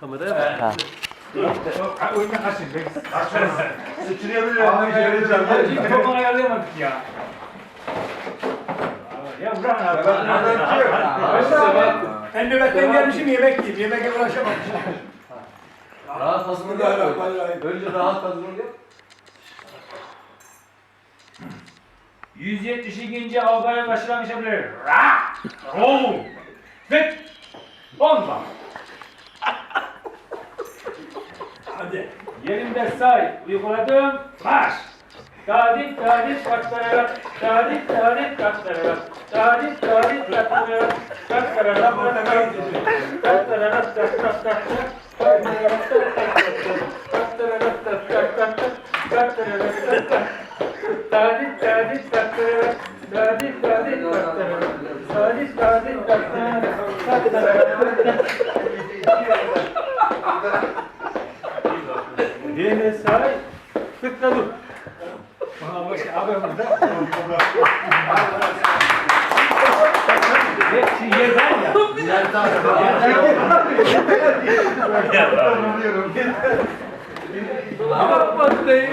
Kameraya bak. Ha. Oyundan kaçın. Sıçrayabilir. Anlamayacağım. Mikrofonu ayarlayamadık ya. Ya Burhan abi. Ben nöbetten gelmişim yemek yiyeyim. Yemeğe uğraşamamışım. Rahat hazırlık yap. Önce rahat hazırlık yap. 172. albaya başlamış yapılır. Ra! Roll! Fit! Bomba! Hadi. Yerinde say. Uyguladım. Baş! Tadik tadik kaktararak, tadik tadik kaktararak, tadik tadik kaktararak, kaktararak, kaktararak, kaktararak, kaktararak, Tadik tadik kaktararak, tadik tadik kaktararak, tadik tadik kaktararak, kaktararak. Yine say, tıkla dur. Bana bak abi burada. Hepsi yerden ya. Yerden Ama bak değil.